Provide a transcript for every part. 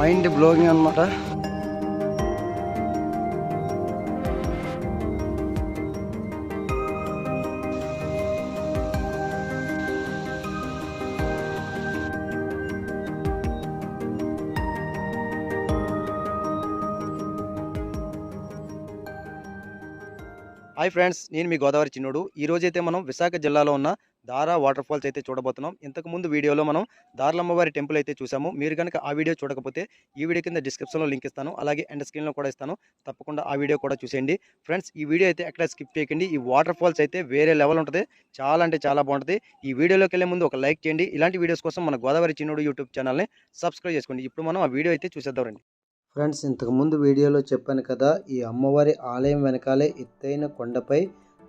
Mind blowing అనమాట hi friends నేను మీ గోదావరి చిన్నుడు. ఈరోజైతే మనం విశాఖ జిల్లాలో ఉన్న దారా వాటర్ ఫాల్స్ అయితే చూడబోతున్నాం. ఇంతకు ముందు వీడియోలో మనం దార్లమ్మవారి టెంపుల్ అయితే చూసాము మీరు కనుక ఆ వీడియో చూడకపోతే ఈ వీడియో కింద డిస్క్రిప్షన్లో లింక్ ఇస్తాను. అలాగే ఎండ్ స్క్రీన్లో కూడా ఇస్తాను. తప్పకుండా ఆ వీడియో కూడా చూసేయండి. ఫ్రెండ్స్ ఈ వీడియో అయితే ఎక్కడ స్కిప్ చేయకండి. ఈ వాటర్ ఫాల్స్ అయితే వేరే లెవెల్ ఉంటుంది. చాలా అంటే చాలా బాగుంటుంది. ఈ వీడియోలోకి వెళ్ళే ముందు ఒక లైక్ చేయండి. ఇలాంటి వీడియోస్ కోసం మన గోదావరి చిన్నడు యూట్యూబ్ ఛానల్ని సబ్స్క్రైబ్ చేసుకోండి. ఇప్పుడు మనం ఆ వీడియో అయితే చూసేద్దాం ఫ్రెండ్స్ ఇంతకుముందు వీడియోలో చెప్పాను కదా ఈ అమ్మవారి ఆలయం వెనకాలే ఎత్తైన కొండపై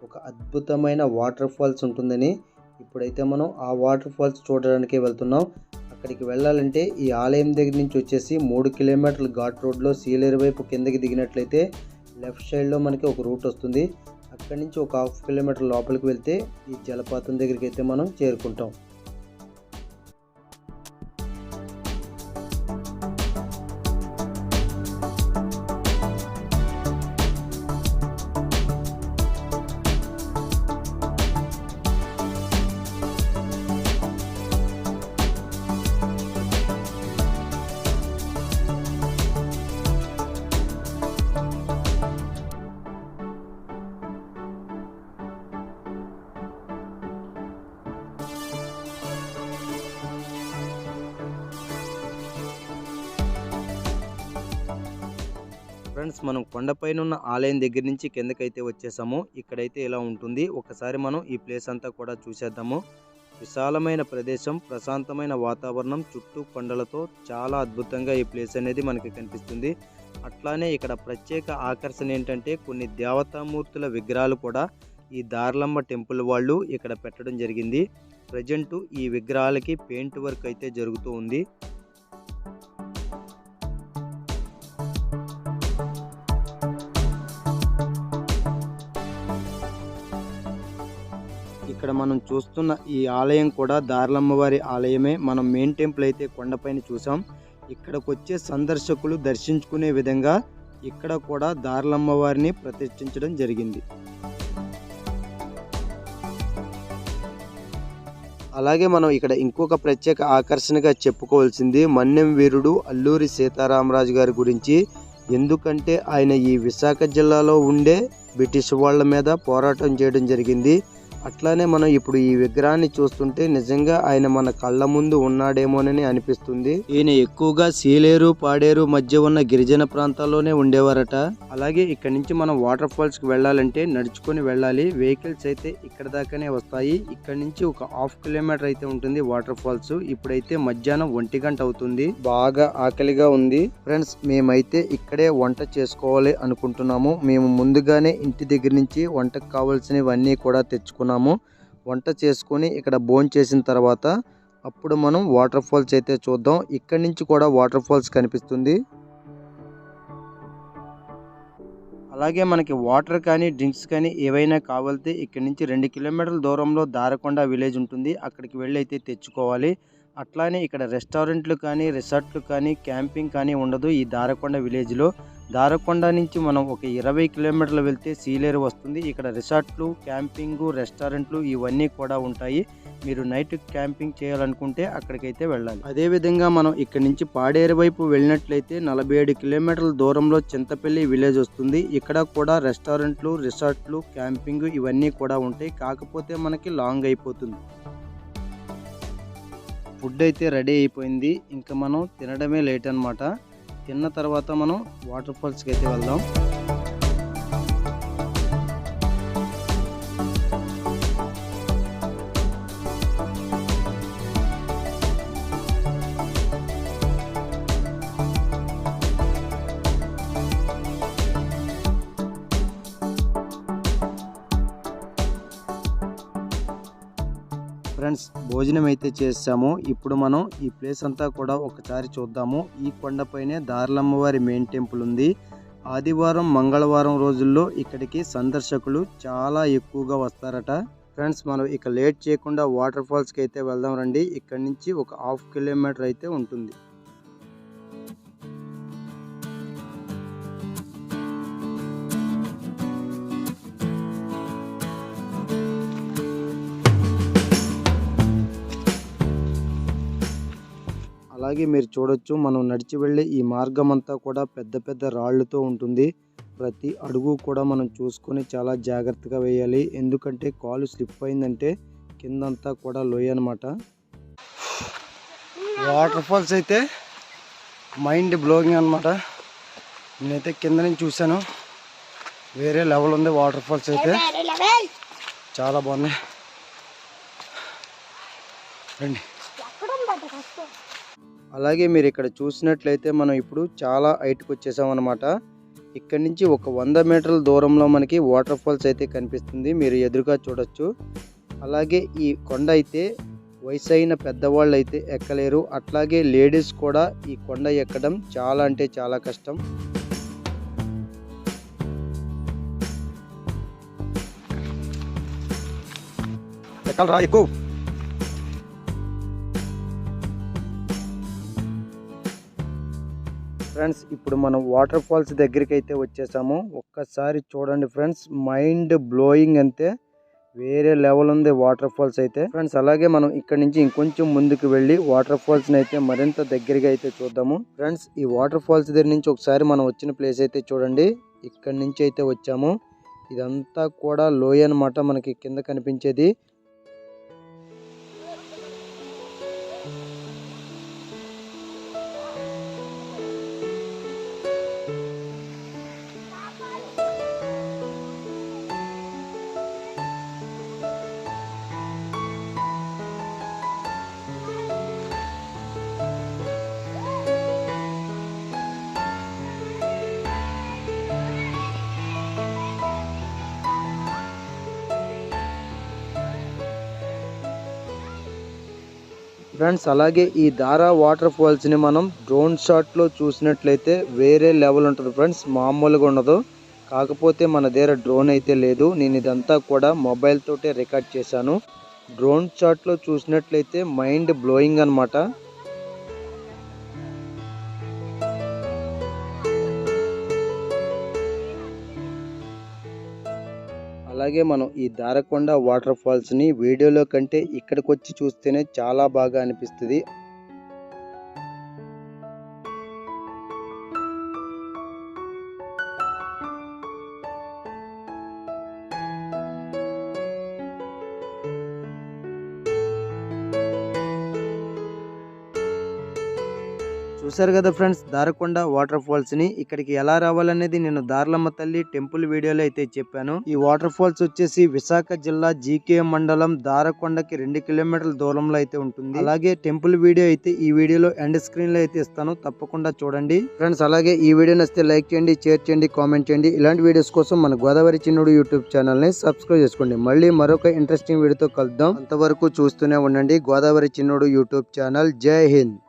ఒక అద్భుతమైన వాటర్ ఫాల్స్ ఉంటుందని. ఇప్పుడైతే మనం ఆ వాటర్ ఫాల్స్ చూడడానికి వెళ్తున్నాం. అక్కడికి వెళ్ళాలంటే ఈ ఆలయం దగ్గర నుంచి వచ్చేసి మూడు కిలోమీటర్ల ఘాట్ రోడ్లో సీలేరు వైపు కిందకి దిగినట్లయితే లెఫ్ట్ సైడ్లో మనకి ఒక రూట్ వస్తుంది. అక్కడి నుంచి ఒక హాఫ్ కిలోమీటర్ లోపలికి వెళ్తే ఈ జలపాతం దగ్గరికి అయితే మనం చేరుకుంటాం. ఫ్రెండ్స్ మనం కొండపైన ఉన్న ఆలయం దగ్గర నుంచి కిందకైతే వచ్చేసాము. ఇక్కడైతే ఇలా ఉంటుంది. ఒకసారి మనం ఈ ప్లేస్ అంతా కూడా చూసేద్దాము. విశాలమైన ప్రదేశం ప్రశాంతమైన వాతావరణం చుట్టూ కొండలతో చాలా అద్భుతంగా ఈ ప్లేస్ అనేది మనకి కనిపిస్తుంది. అట్లానే ఇక్కడ ప్రత్యేక ఆకర్షణ ఏంటంటే కొన్ని దేవతామూర్తుల విగ్రహాలు కూడా ఈ దార్లమ్మ టెంపుల్ వాళ్ళు ఇక్కడ పెట్టడం జరిగింది. ప్రజెంటు ఈ విగ్రహాలకి పెయింట్ వర్క్ అయితే జరుగుతూ ఉంది. ఇక్కడ మనం చూస్తున్న ఈ ఆలయం కూడా దార్లమ్మవారి ఆలయమే. మనం మెయిన్ టెంపుల్ అయితే కొండపైన చూసాం. ఇక్కడికి వచ్చే సందర్శకులు దర్శించుకునే విధంగా ఇక్కడ కూడా దార్లమ్మవారిని ప్రతిష్ఠించడం జరిగింది. అలాగే మనం ఇక్కడ ఇంకొక ప్రత్యేక ఆకర్షణగా చెప్పుకోవాల్సింది మన్యం వీరుడు అల్లూరి సీతారామరాజు గారి గురించి. ఎందుకంటే ఆయన ఈ విశాఖ జిల్లాలో ఉండే బ్రిటిష్ వాళ్ళ మీద పోరాటం చేయడం జరిగింది. అట్లానే మనం ఇప్పుడు ఈ విగ్రహాన్ని చూస్తుంటే నిజంగా ఆయన మన కళ్ళ ముందు ఉన్నాడేమోనని అనిపిస్తుంది. ఈయన ఎక్కువగా సీలేరు పాడేరు మధ్య ఉన్న గిరిజన ప్రాంతాల్లోనే ఉండేవారట. అలాగే ఇక్కడ నుంచి మనం వాటర్ ఫాల్స్కి వెళ్ళాలంటే నడుచుకొని వెళ్ళాలి. వెహికల్స్ అయితే ఇక్కడ దాకానే వస్తాయి. ఇక్కడ నుంచి ఒక హాఫ్ కిలోమీటర్ అయితే ఉంటుంది వాటర్ ఫాల్స్. ఇప్పుడైతే మధ్యాహ్నం ఒంటి గంట అవుతుంది. బాగా ఆకలిగా ఉంది. ఫ్రెండ్స్ మేమైతే ఇక్కడే వంట చేసుకోవాలి అనుకుంటున్నాము. మేము ముందుగానే ఇంటి దగ్గర నుంచి వంటకు కావాల్సినవన్నీ కూడా తెచ్చుకున్నాం. చేసుకున్నాము వంట చేసుకొని ఇక్కడ భోజనం చేసిన తర్వాత అప్పుడు మనం వాటర్ ఫాల్స్ అయితే చూద్దాం. ఇక్కడి నుంచి కూడా వాటర్ ఫాల్స్ కనిపిస్తుంది. అలాగే మనకి వాటర్ కానీ డ్రింక్స్ కానీ ఏవైనా కావాలితే ఇక్కడ నుంచి రెండు కిలోమీటర్ల దూరంలో దారకొండ విలేజ్ ఉంటుంది. అక్కడికి వెళ్ళి అయితే తెచ్చుకోవాలి. అట్లానే ఇక్కడ రెస్టారెంట్లు కానీ రిసార్ట్లు కానీ క్యాంపింగ్ కానీ ఉండదు ఈ దారకొండ విలేజ్లో. దారకొండ నుంచి మనం ఒక ఇరవై కిలోమీటర్లు వెళ్తే సీలేరు వస్తుంది. ఇక్కడ రిసార్ట్లు క్యాంపింగ్ రెస్టారెంట్లు ఇవన్నీ కూడా ఉంటాయి. మీరు నైట్ క్యాంపింగ్ చేయాలనుకుంటే అక్కడికైతే వెళ్ళాలి. అదే విధంగా మనం ఇక్కడ నుంచి పాడేరు వైపు వెళ్ళినట్లయితే నలభై ఏడు కిలోమీటర్ల దూరంలో చింతపల్లి విలేజ్ వస్తుంది. ఇక్కడ కూడా రెస్టారెంట్లు రిసార్ట్లు క్యాంపింగ్ ఇవన్నీ కూడా ఉంటాయి. కాకపోతే మనకి లాంగ్ అయిపోతుంది. ఫుడ్ అయితే రెడీ అయిపోయింది. ఇంకా మనం తినడమే లేట్ అనమాట తిన్న తర్వాత మనం వాటర్ ఫాల్స్కి అయితే వెళ్దాం. ఫ్రెండ్స్ భోజనం అయితే చేసాము ఇప్పుడు మనం ఈ ప్లేస్ అంతా కూడా ఒకసారి చూద్దాము. ఈ కొండపైనే దార్లమ్మవారి మెయిన్ టెంపుల్ ఉంది. ఆదివారం మంగళవారం రోజుల్లో ఇక్కడికి సందర్శకులు చాలా ఎక్కువగా వస్తారట. ఫ్రెండ్స్ మనం ఇక లేట్ చేయకుండా వాటర్ ఫాల్స్కి అయితే వెళ్దాం రండి. ఇక్కడ నుంచి ఒక హాఫ్ కిలోమీటర్ అయితే ఉంటుంది. అలాగే మీరు చూడొచ్చు మనం నడిచి వెళ్ళే ఈ మార్గం అంతా కూడా పెద్ద పెద్ద రాళ్ళతో ఉంటుంది. ప్రతి అడుగు కూడా మనం చూసుకొని చాలా జాగ్రత్తగా వేయాలి. ఎందుకంటే కాలు స్లిప్ అయిందంటే కిందంతా కూడా లోయ అనమాట వాటర్ ఫాల్స్ అయితే మైండ్ బ్లోయింగ్ అనమాట నేనైతే కింద నుంచి చూశాను. వేరే లెవెల్ ఉంది వాటర్ ఫాల్స్ అయితే. చాలా బాగుంది రండి. అలాగే మీరు ఇక్కడ చూసినట్లయితే మనం ఇప్పుడు చాలా హైట్కి వచ్చేసాం అనమాట నుంచి ఒక వంద మీటర్ల దూరంలో మనకి వాటర్ ఫాల్స్ అయితే కనిపిస్తుంది. మీరు ఎదురుగా చూడొచ్చు. అలాగే ఈ కొండ అయితే వయసు అయిన పెద్దవాళ్ళు అయితే ఎక్కలేరు. అట్లాగే లేడీస్ కూడా ఈ కొండ ఎక్కడం చాలా అంటే చాలా కష్టం. ఎక్కలరా ఎక్కువ ఫ్రెండ్స్ ఇప్పుడు మనం వాటర్ ఫాల్స్ దగ్గరికి అయితే వచ్చేసాము. ఒక్కసారి చూడండి ఫ్రెండ్స్ మైండ్ బ్లోయింగ్ అంతే వేరే లెవెల్ ఉంది వాటర్ ఫాల్స్ అయితే. ఫ్రెండ్స్ అలాగే మనం ఇక్కడ నుంచి ఇంకొంచెం ముందుకు వెళ్ళి వాటర్ ఫాల్స్ అయితే మరింత దగ్గరగా అయితే చూద్దాము. ఫ్రెండ్స్ ఈ వాటర్ ఫాల్స్ దగ్గర నుంచి ఒకసారి మనం వచ్చిన ప్లేస్ అయితే చూడండి. ఇక్కడ నుంచి అయితే వచ్చాము. ఇదంతా కూడా లోయ అన్నమాట మనకి కింద కనిపించేది. ఫ్రెండ్స్ అలాగే ఈ దారా వాటర్ ఫాల్స్ని మనం డ్రోన్ షాట్లో చూసినట్లయితే వేరే లెవెల్ ఉంటుంది ఫ్రెండ్స్ మామూలుగా ఉండదు. కాకపోతే మన దగ్గర డ్రోన్ అయితే లేదు. నేను ఇదంతా కూడా మొబైల్ తోటే రికార్డ్ చేశాను. డ్రోన్ షాట్లో చూసినట్లయితే మైండ్ బ్లోయింగ్ అన్నమాట. అలాగే మనం ఈ దారకొండ వాటర్ ఫాల్స్ని వీడియోలో కంటే ఇక్కడికి వచ్చి చూస్తేనే చాలా బాగా అనిపిస్తుంది. చూసారు కదా ఫ్రెండ్స్ దారకొండ వాటర్ ఫాల్స్ని ఇక్కడికి ఎలా రావాలనేది నేను దార్లమ్మ తల్లి టెంపుల్ వీడియోలో అయితే చెప్పాను. ఈ వాటర్ ఫాల్స్ వచ్చేసి విశాఖ జిల్లా జీకే మండలం దారకొండకి రెండు కిలోమీటర్ల దూరంలో అయితే ఉంటుంది. అలాగే టెంపుల్ వీడియో అయితే ఈ వీడియోలో ఎండ్ స్క్రీన్లో అయితే ఇస్తాను. తప్పకుండా చూడండి. ఫ్రెండ్స్ అలాగే ఈ వీడియో నచ్చితే లైక్ చేయండి షేర్ చేయండి కామెంట్ చేయండి. ఇలాంటి వీడియోస్ కోసం మన గోదావరి చిన్నుడు యూట్యూబ్ ఛానల్ని సబ్స్క్రైబ్ చేసుకోండి. మళ్ళీ మరొక ఇంట్రెస్టింగ్ వీడియోతో కలుద్దాం. అంతవరకు చూస్తూనే ఉండండి గోదావరి చిన్నుడు యూట్యూబ్ ఛానల్. జై హింద్.